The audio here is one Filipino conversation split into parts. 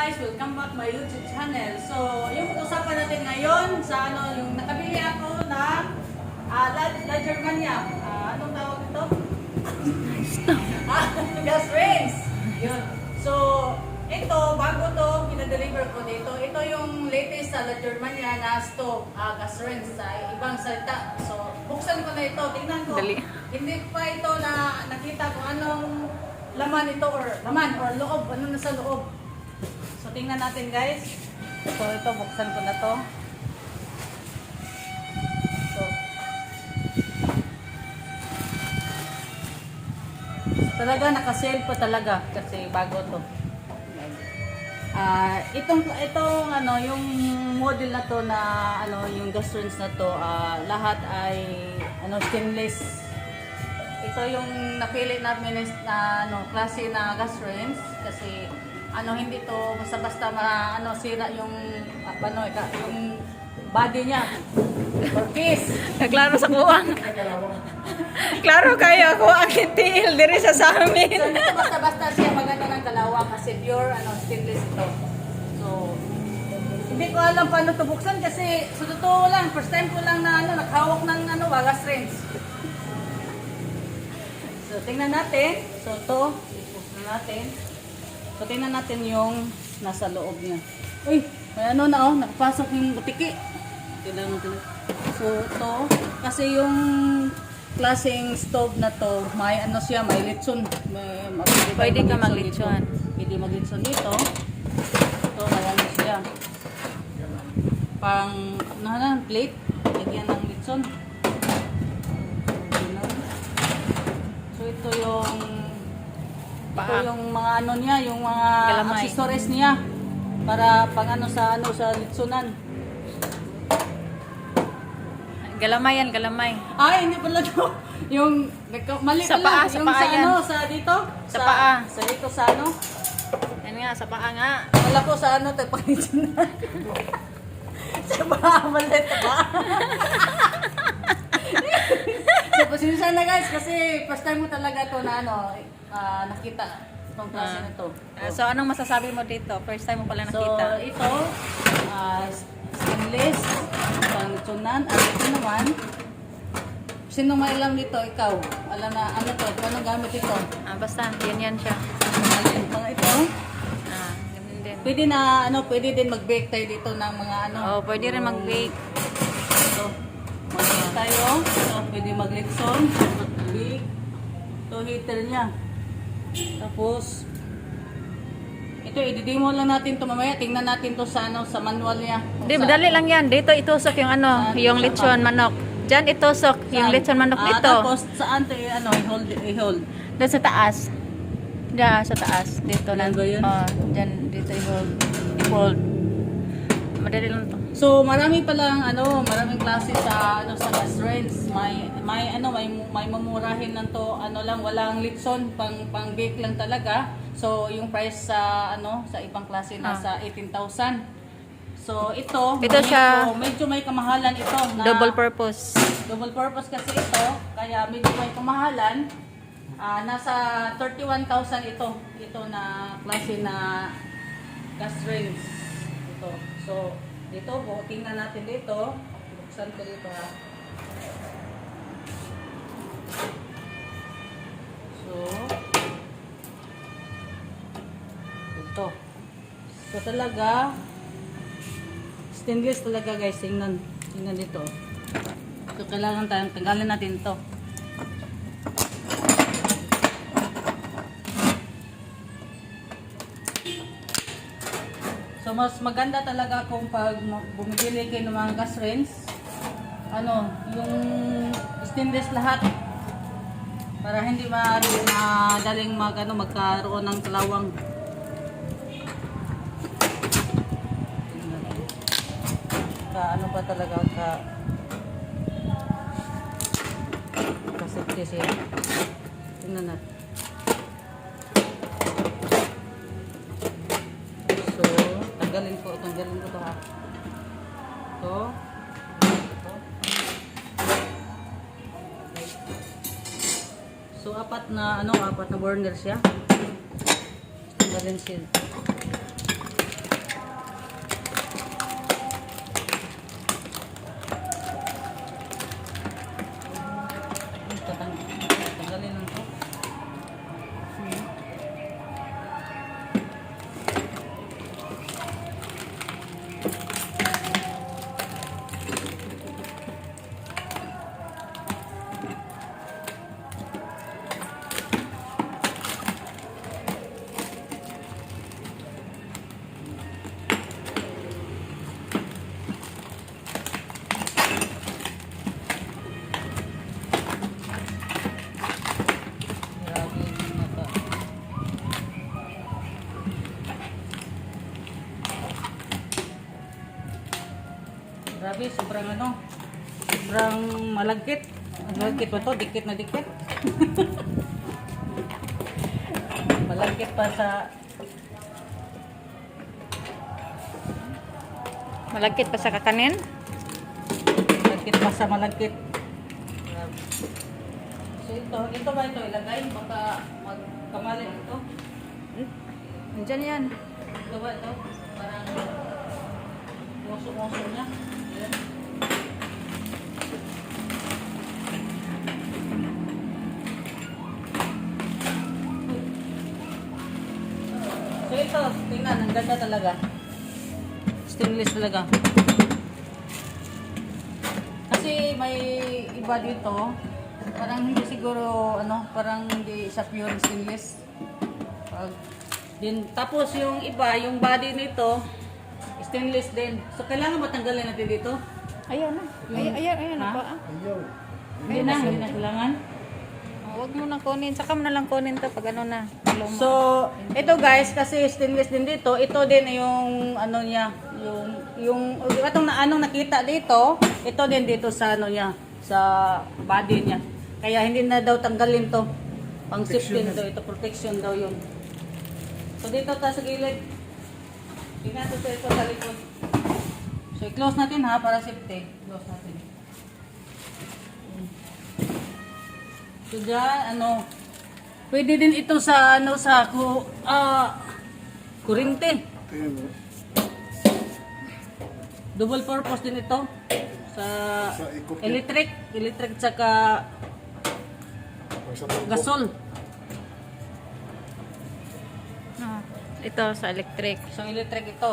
guys, welcome back my YouTube channel. So, yung usapan natin ngayon sa ano, yung nakabili ako ng uh, La, La Germania. Ah, anong tawag ito? ah, gas rings. Yun. So, ito, bago to, pinadeliver ko dito. Ito yung latest sa La Germania na stove, ah, gas rings sa ibang salita. So, buksan ko na ito. Tingnan ko. Dali. Hindi pa ito na nakita kung anong laman ito or laman or loob. Ano na sa loob. So, tingnan natin guys. So, ito, buksan ko na to. So, talaga, nakasale pa talaga kasi bago to. Ah, itong itong ano, yung model na to na ano, yung gas rinse na to, ah, lahat ay ano stainless. Ito yung napili namin na ano, klase na gas rinse kasi ano hindi to basta-basta ma ano sira yung ah, ano ika- yung body niya. Or piece. Klaro sa kuwang. Klaro kayo ako ang tiil diri sa sa amin. to basta-basta siya maganda ng kalawa kasi pure ano, stainless ito. So, hindi ko alam paano to buksan kasi sa totoo lang, first time ko lang na ano, naghawak ng ano, wagas rinse. So, tingnan natin. So, ito, buksan natin. So, tingnan natin yung nasa loob niya. Uy, may ano na oh, nakapasok yung butiki. Tingnan natin. So, ito, kasi yung klaseng stove na to, may ano siya, may litson. May, may- Pwede ka maglitson. Pwede maglitson dito. Ito, may ano siya. Pang, ano na, plate. Lagyan ng litson. So, ito yung Paa. yung mga ano niya, yung mga Galamay. accessories niya para pang ano sa ano sa litsunan. Galamay yan, galamay. Ay, hindi pala to. Yung nagka- mali Sa pala. paa, sa yung paa sa yan. ano, sa dito? Sa paa. Sa dito sa ano? Yan nga, sa paa nga. Wala ko sa ano, tayo pangitsunan. sa paa, mali sa paa. so, pasensya na guys, kasi first time mo talaga to na ano, ah, nakita itong klase Ah. na to. Ah, so, anong masasabi mo dito? First time mo pala So, nakita. ito, ah, stainless, pangitsunan, at ito naman, sino may alam dito? Ikaw. Alam na, ano to? Paano gamit ito? Ah, basta, yan yan siya. Mga ito, Ah, ganun din. pwede na, ano, pwede din mag-bake tayo dito ng mga ano. Oh, pwede rin mag-bake. Ito, mag-bake tayo. Ito, pwede mag-litson, mag-bake. Ito, heater niya. Tapos, ito, i-demo lang natin to mamaya. Tingnan natin to sa, ano, sa manual niya. Di, Sa- madali lang yan. Dito itusok yung ano, Saan? yung Saan lechon manok. Diyan itusok yung Saan? lechon manok Ah, dito. Tapos, saan to, ano, i-hold, i-hold? Doon sa taas. Diyan, sa taas. Dito Yan lang. ba yun? Oh, diyan, dito i-hold. I-hold. Madali lang to. So, marami palang ano, maraming klase sa ano sa rinse. May may ano, may may mamurahin lang to, ano lang, walang litson, pang pang bake lang talaga. So, yung price sa ano, sa ibang klase Ah. nasa 18,000. So, ito, Ito siya. medyo, medyo may kamahalan ito na Double purpose. double purpose kasi ito, kaya medyo may kamahalan. Ah, nasa 31,000 ito. Ito na klase na gas rinse. Ito. So, dito po, tingnan natin dito. Buksan ko dito ha. So, ito. So, talaga, stainless talaga guys. Tingnan. Tingnan dito. So, kailangan tayong tanggalin natin ito. So, mas maganda talaga kung pag bumibili kayo ng mga gas rinse, ano, yung stainless lahat. Para hindi ma madaling mag, ano, magkaroon ng kalawang. Ka, ano ba talaga ka kasipti siya. Tingnan natin. Tanggalin ko, tanggalin ko to ha. To. To. Okay. So, apat na, ano, apat na burner siya. Tanggalin siya. Sobrang ano, sobrang malagkit. Malagkit ba to? Dikit na dikit. malagkit pa sa Malagkit pa sa kakanin. malagkit pa sa malagkit. So ito, ito ba ito ilagay? Baka magkamali ito. Nandiyan yan. Ito ba ito? Parang muso-muso niya. Ayan. Ito, tingnan, ang ganda talaga. Stainless talaga. Kasi may iba dito, parang hindi siguro, ano, parang hindi siya pure stainless. Pag, din, tapos yung iba, yung body nito, stainless din. So kailangan matanggalin natin dito. Ayan na. Ayan, ayan, ayan. Ha? Pa, ah. Hindi na, hindi na kailangan. Huwag mo na kunin. Saka mo na lang kunin to pag ano na. Luma. So, ito guys, kasi stainless din dito, ito din yung ano niya, yung yung itong na anong nakita dito, ito din dito sa ano niya, sa body niya. Kaya hindi na daw tanggalin to. Pang safety daw ito, protection daw yun. So dito ta sa gilid. Tingnan to sa ito sa likod. So i-close natin ha para safety. Close natin. So dyan, ano, pwede din ito sa, ano, sa, ku, ah, kurente. Double purpose din ito. Sa, Sa electric, electric tsaka gasol. Ah, ito sa electric. So electric ito.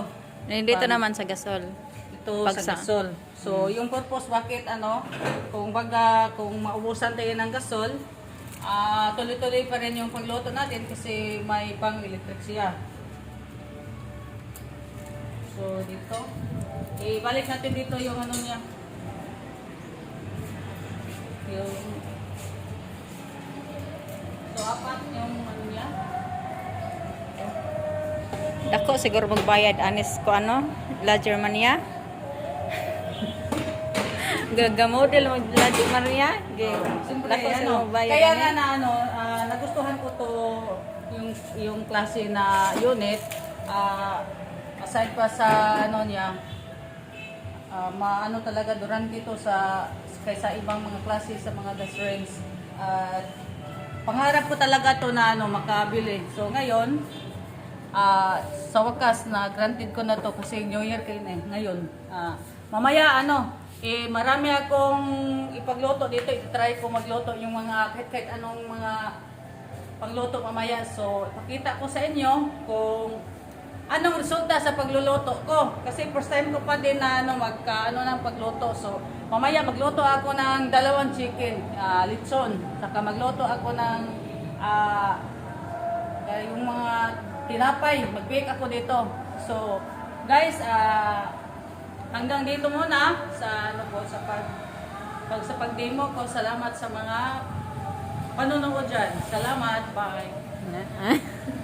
Eh, Dito naman sa gasol. Ito Pag sa gasol. So, yung purpose bakit ano, kung baga, kung maubusan tayo ng gasol, ah tuloy-tuloy pa rin yung pagluto natin kasi may pang electric siya. So, dito. Ibalik natin dito yung ano niya. Yung So, apat yung ano niya. Dako siguro magbayad anis ko ano, La Germania. Gagamodel mo La Germania. Siyempre, Dako ano, kaya ani. nga na ano, ah, nagustuhan ko to yung yung klase na unit. ah, aside pa sa ano niya, ah, maano talaga durante to sa kaysa ibang mga klase sa mga gas rings. At pangarap ko talaga to na ano makabili. So ngayon, ah, sa wakas na granted ko na to kasi New Year kayo na eh, ngayon. Ah, mamaya ano, eh marami akong ipagluto dito, i-try ko magluto yung mga kahit kahit anong mga pagluto mamaya. So, pakita ko sa inyo kung anong resulta sa pagluluto ko. Kasi first time ko pa din na ano, magka, ano ng pagluto. So, mamaya magluto ako ng dalawang chicken, ah, litson. Saka magluto ako ng ah, yung mga tinapay. Mag-bake ako dito. So, guys, ah, hanggang dito muna sa ano po sa pag, pag sa pag-demo ko. Salamat sa mga panonood dyan. Salamat. Bye.